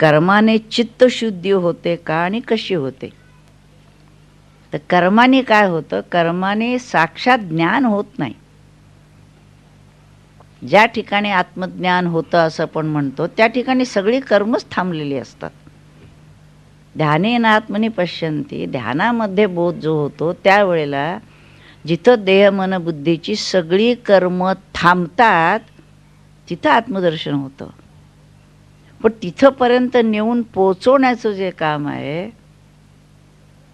कर्माने चित्तशुद्धी होते का आणि कशी होते? तर कर्माने काय होतं? कर्माने साक्षात ज्ञान होत नाही. ज्या ठिकाणी आत्मज्ञान होतं असं आपण म्हणतो त्या ठिकाणी सगळी कर्मच थांबलेली असतात. ध्यानेन आत्मने पश्यंती ध्यानामध्ये बोध जो होतो त्यावेळेला जिथं देह मन बुद्धीची सगळी कर्म थांबतात तिथं आत्मदर्शन होतं. पण तिथंपर्यंत नेऊन पोचवण्याचं जे काम आहे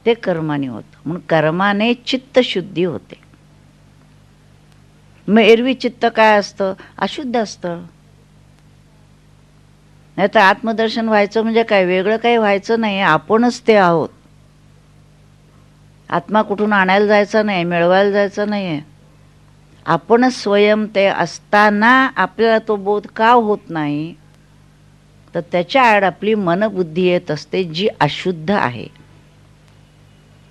ते कर्माने होतं. म्हणून कर्माने चित्तशुद्धी होते. मग एरवी चित्त काय असतं? अशुद्ध असतं. नाही तर आत्मदर्शन व्हायचं म्हणजे काय? वेगळं काही व्हायचं नाही. आपणच ते आहोत. आत्मा कुठून आणायला जायचा नाही मिळवायला जायचं नाही आहे आपणच स्वयं ते असताना आपल्याला तो बोध का होत नाही? तर त्याच्या आड आपली मनबुद्धी येत असते जी अशुद्ध आहे.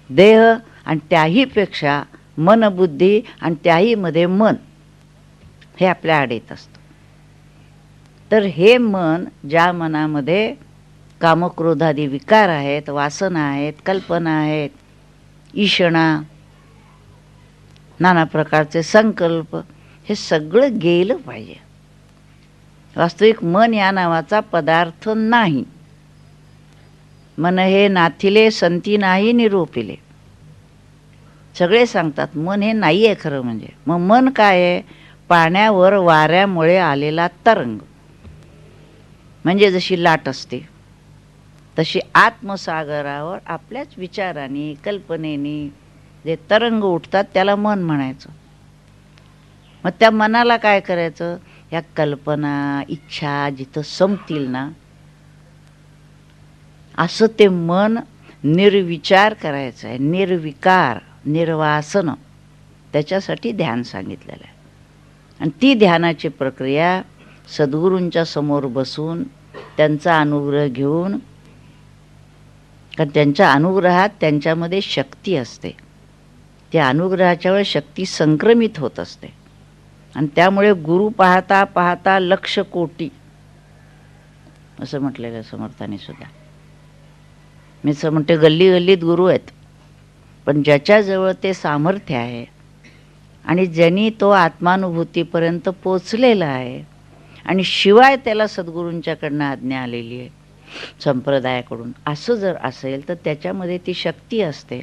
देह आणि त्याहीपेक्षा मनबुद्धी आणि त्याहीमध्ये मन हे आपल्या आड येत असतं. तर हे मन ज्या मनामध्ये कामक्रोधादी विकार आहेत वासना आहेत कल्पना आहेत ईशणा नाना प्रकारचे संकल्प हे सगळं गेलं पाहिजे. वास्तविक मन या नावाचा पदार्थ नाही. मन हे नाथिले संती नाही निरोपिले. सगळे सांगतात मन हे नाही आहे खरं म्हणजे. मग मन काय आहे? पाण्यावर वाऱ्यामुळे आलेला तरंग. म्हणजे जशी लाट असते तशी आत्मसागरावर आपल्याच विचाराने कल्पनेने जे तरंग उठतात त्याला मन म्हणायचं. मग त्या मनाला काय करायचं? या कल्पना इच्छा जिथं संपतील ना असं ते मन निर्विचार करायचं आहे. निर्विकार निर्वासन त्याच्यासाठी ध्यान सांगितलेलं आहे. आणि ती ध्यानाची प्रक्रिया सद्गुरूंच्या समोर बसून त्यांचा अनुग्रह घेऊन कारण त्यांच्या अनुग्रहात त्यांच्यामध्ये शक्ती असते. त्या अनुग्रहाच्या वेळेस शक्ती संक्रमित होत असते. आणि त्यामुळे गुरु पाहता पाहता लक्ष कोटी. असं म्हटलेलं आहे समर्थाने सुद्धा. मी असं म्हणते गल्ली गल्लीत गुरु आहेत. पण ज्याच्याजवळ ते सामर्थ्य आहे आणि ज्यांनी तो आत्मानुभूतीपर्यंत पोचलेला आहे आणि शिवाय त्याला सद्गुरूंच्याकडनं आज्ञा आलेली आहे संप्रदायाकडून असं जर असेल तर त्याच्यामध्ये ती शक्ती असते.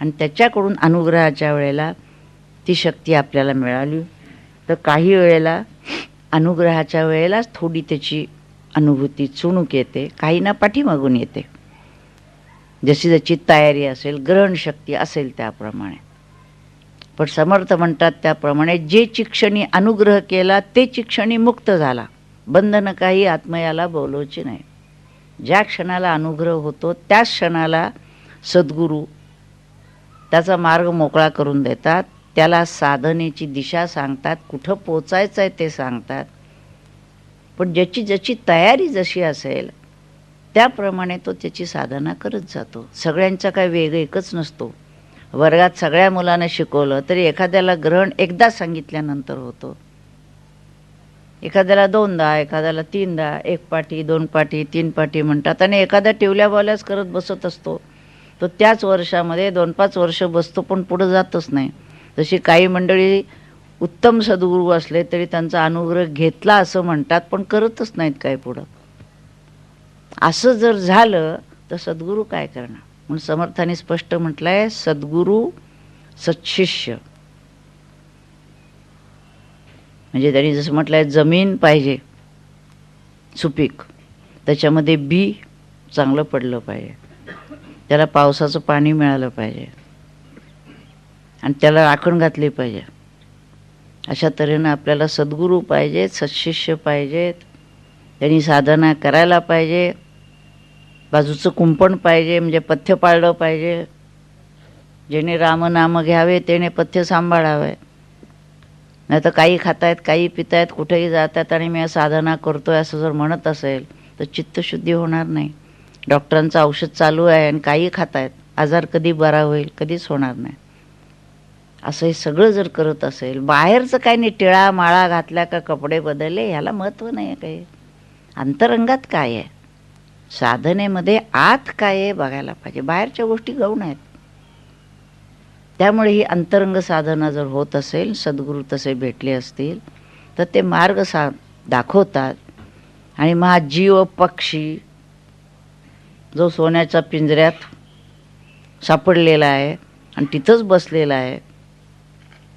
आणि त्याच्याकडून अनुग्रहाच्या वेळेला ती शक्ती आपल्याला मिळाली. तर काही वेळेला अनुग्रहाच्या वेळेलाच थोडी त्याची अनुभूती चुणूक येते काहींना पाठीमागून येते. जशी जशी तयारी असेल ग्रहणशक्ती असेल त्याप्रमाणे. पण समर्थ म्हणतात त्याप्रमाणे जे चिक्षणी अनुग्रह केला ते चिक्षणी मुक्त झाला. बंधन काही आत्मयाला बोलवची नाही. ज्या क्षणाला अनुग्रह होतो त्याच क्षणाला सद्गुरू त्याचा मार्ग मोकळा करून देतात. त्याला साधनेची दिशा सांगतात कुठं पोचायचं आहे ते सांगतात. पण ज्याची ज्याची तयारी जशी असेल त्याप्रमाणे तो त्याची साधना करत जातो. सगळ्यांचा काय वेग एकच नसतो. वर्गात सगळ्या मुलांना शिकवलं तरी एखाद्याला ग्रहण एकदा सांगितल्यानंतर होतो. एखाद्याला दोनदा एखाद्याला तीनदा एक पाठी दोन पाठी तीन पाठी म्हणतात आणि एखादा टिवल्या बावल्याच करत बसत असतो. तो त्याच वर्षामध्ये दोन पाच वर्ष बसतो पण पुढं जातच नाही. जशी काही मंडळी उत्तम सद्गुरू असले तरी त्यांचा अनुग्रह घेतला असं म्हणतात पण करतच नाहीत काय पुढं. असं जर झालं तर सद्गुरू काय करणार? म्हणून समर्थाने स्पष्ट म्हटलंय सद्गुरू सत्शिष्य म्हणजे त्यांनी जसं म्हटलंय जमीन पाहिजे सुपीक. त्याच्यामध्ये बी चांगलं पडलं पाहिजे. त्याला पावसाचं पाणी मिळालं पाहिजे. आणि त्याला राखण घातली पाहिजे. अशा तऱ्हेनं आपल्याला सद्गुरू पाहिजेत सत्शिष्य पाहिजेत त्यांनी साधना करायला पाहिजे. बाजूचं कुंपण पाहिजे म्हणजे पथ्य पाळलं पाहिजे. जेणे रामनाम घ्यावे त्याने पथ्य सांभाळावे. नाही तर काही खातायत काही पितायत कुठेही जातात आणि मी साधना करतोय असं जर म्हणत असेल तर चित्तशुद्धी होणार नाही. डॉक्टरांचं औषध चालू आहे आणि काही खातायत. आजार कधी बरा होईल कधीच होणार नाही. असं हे सगळं जर करत असेल बाहेरचं काही नाही टिळा माळा घातल्या का कपडे बदलले ह्याला महत्त्व नाही आहे काही. अंतरंगात काय आहे? साधनेमध्ये आत काय आहे बघायला पाहिजे. बाहेरच्या गोष्टी गौण आहेत. त्यामुळे ही अंतरंग साधना जर होत असेल सद्गुरू तसे भेटले असतील तर ते मार्ग सा दाखवतात. आणि महा जीव पक्षी जो सोन्याच्या पिंजऱ्यात सापडलेला आहे आणि तिथंच बसलेला आहे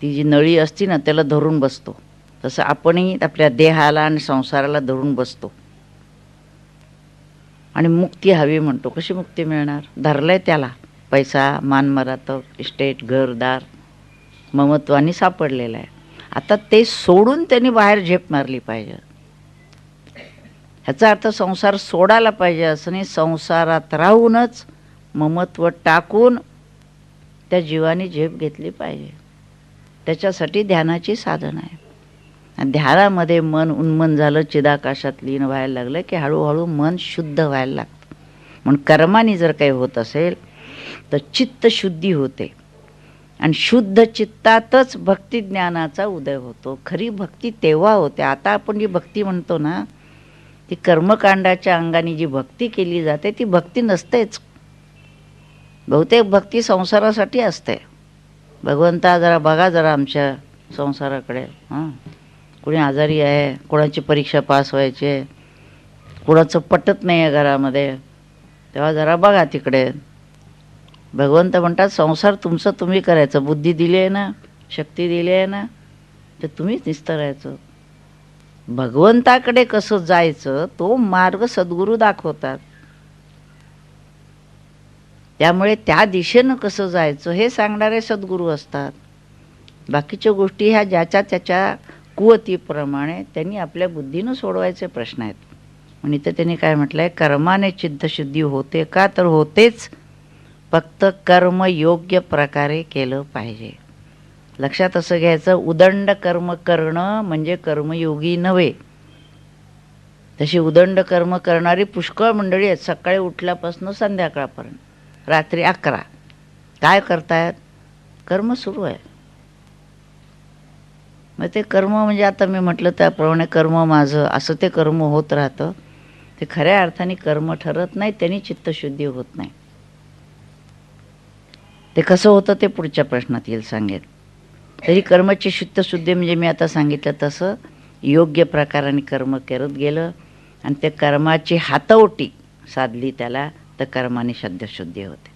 ती जी नळी असती ना त्याला धरून बसतो. तसं आपणही आपल्या देहाला आणि संसाराला धरून बसतो. आणि मुक्ती हवी म्हणतो. कशी मुक्ती मिळणार? धरलंय त्याला. पैसा मानमरात इस्टेट घरदार ममत्वाने सापडलेला आहे. आता ते सोडून त्यांनी बाहेर झेप मारली पाहिजे. ह्याचा अर्थ संसार सोडायला पाहिजे असं नाही. संसारात राहूनच ममत्व टाकून त्या जीवाने झेप घेतली पाहिजे. त्याच्यासाठी ध्यानाची साधन आहे. ध्यानामध्ये मन उन्मन झालं चिदाकाशात लीन व्हायला लागलं की हळूहळू मन शुद्ध व्हायला लागतं. म्हणून कर्माने जर काही होत असेल तर चित्त शुद्धी होते. आणि शुद्ध चित्तातच भक्तिज्ञानाचा उदय होतो. खरी भक्ती तेव्हा होते. आता आपण जी भक्ती म्हणतो ना ती कर्मकांडाच्या अंगाने जी भक्ती केली जाते ती भक्ती नसतेच. बहुतेक भक्ती संसारासाठी असते. भगवंता जरा बघा जरा आमच्या संसाराकडे हां. कुणी आजारी आहे कोणाची परीक्षा पास व्हायची आहे कुणाचं पटत नाही आहे घरामध्ये तेव्हा जरा बघा तिकडे. भगवंत म्हणतात संसार तुमचं तुम्ही करायचं. बुद्धी दिली आहे ना शक्ती दिली आहे ना तर तुम्हीच निस्तरायचं भगवंताकडे कसं जायचं तो मार्ग सद्गुरू दाखवतात. त्यामुळे त्या दिशेनं कसं जायचं हे सांगणारे सद्गुरू असतात. बाकीच्या गोष्टी ह्या ज्याच्या त्याच्या कुवतीप्रमाणे त्यांनी आपल्या बुद्धीनं सोडवायचे प्रश्न आहेत. म्हणून इथं त्यांनी काय म्हटलंय? कर्माने चिद्धशुद्धी होते का तर होतेच. फक्त कर्म योग्य प्रकारे केलं पाहिजे. लक्षात असं घ्यायचं उदंड कर्म करणं म्हणजे कर्मयोगी नव्हे. तशी उदंड कर्म करणारी पुष्कळ मंडळी आहेत सकाळी उठल्यापासून संध्याकाळपर्यंत. रात्री अकरा. काय करतायत? कर्म सुरू आहे. मग ते कर्म म्हणजे आता मी म्हटलं त्याप्रमाणे कर्म माझं असं ते कर्म होत राहतं. ते खऱ्या अर्थाने कर्म ठरत नाही त्यांनी चित्तशुद्धी होत नाही. ते कसं होतं ते पुढच्या प्रश्नात येईल सांगेल तरी कर्माची चित्तशुद्धी म्हणजे मी आता सांगितलं तसं योग्य प्रकाराने कर्म करत गेलं आणि त्या कर्माची हातवटी साधली त्याला. तर कर्माने शुद्धशुद्धी होते.